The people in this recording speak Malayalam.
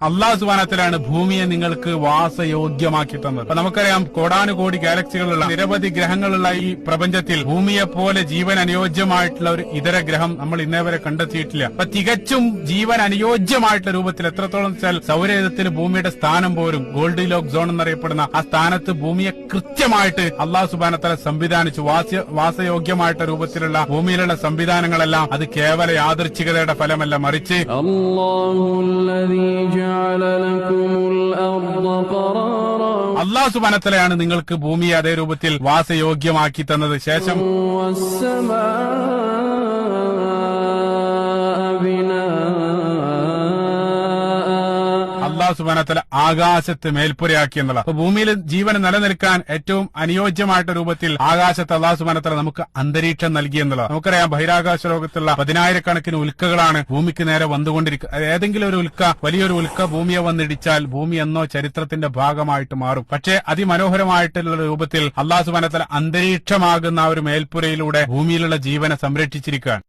അള്ളാഹു സുബാനത്തിലാണ് ഭൂമിയെ നിങ്ങൾക്ക് വാസയോഗ്യമാക്കി തന്നത്. അപ്പൊ നമുക്കറിയാം കോടാനുകോടി ഗാലക്സികളുള്ള നിരവധി ഗ്രഹങ്ങളുള്ള ഈ പ്രപഞ്ചത്തിൽ ഭൂമിയെ പോലെ ജീവൻ അനുയോജ്യമായിട്ടുള്ള ഒരു ഇതര ഗ്രഹം നമ്മൾ ഇന്നേ വരെ കണ്ടെത്തിയിട്ടില്ല. അപ്പൊ തികച്ചും ജീവൻ അനുയോജ്യമായിട്ടുള്ള രൂപത്തിൽ എത്രത്തോളം വെച്ചാൽ സൗരയുധത്തിൽ ഭൂമിയുടെ സ്ഥാനം പോലും ഗോൾഡ് ലോക്ക് സോൺ എന്നറിയപ്പെടുന്ന ആ സ്ഥാനത്ത് ഭൂമിയെ കൃത്യമായിട്ട് അള്ളാഹു സുബാനത്തല സംവിധാനിച്ചു. വാസ വാസയോഗ്യമായിട്ട രൂപത്തിലുള്ള ഭൂമിയിലുള്ള സംവിധാനങ്ങളെല്ലാം അത് കേവല യാദർച്ഛികതയുടെ ഫലമല്ല. മറിച്ച് അള്ളാഹു അള്ളാഹു സുബാനത്തലയാണ് നിങ്ങൾക്ക് ഭൂമിയെ അതേ രൂപത്തിൽ വാസയോഗ്യമാക്കി തന്നത്. ശേഷം അള്ളാഹു സുബാനത്തല ആകാശത്ത് മേൽപ്പുരയാക്കി എന്നുള്ളത് അപ്പൊ ഭൂമിയിൽ ജീവൻ നിലനിൽക്കാൻ ഏറ്റവും അനുയോജ്യമായിട്ട് രൂപത്തിൽ ആകാശത്ത് അള്ളാഹു സുബാനത്തല നമുക്ക് അന്തരീക്ഷം നൽകി എന്നുള്ളത് നമുക്കറിയാം ബഹിരാകാശ ലോകത്തുള്ള പതിനായിരക്കണക്കിന് ഉൽക്കകളാണ് ഭൂമിക്ക് നേരെ വന്നുകൊണ്ടിരിക്കുക ഏതെങ്കിലും ഒരു ഉൽക്ക വലിയൊരു ഉൽക്ക ഭൂമിയെ വന്നിടിച്ചാൽ ഭൂമി എന്നോ ചരിത്രത്തിന്റെ ഭാഗമായിട്ട് മാറും. പക്ഷേ അതിമനോഹരമായിട്ടുള്ള രൂപത്തിൽ അള്ളാഹു സുബാനത്തല അന്തരീക്ഷമാകുന്ന ആ ഒരു മേൽപ്പുരയിലൂടെ ഭൂമിയിലുള്ള ജീവനെ സംരക്ഷിച്ചിരിക്കുകയാണ്.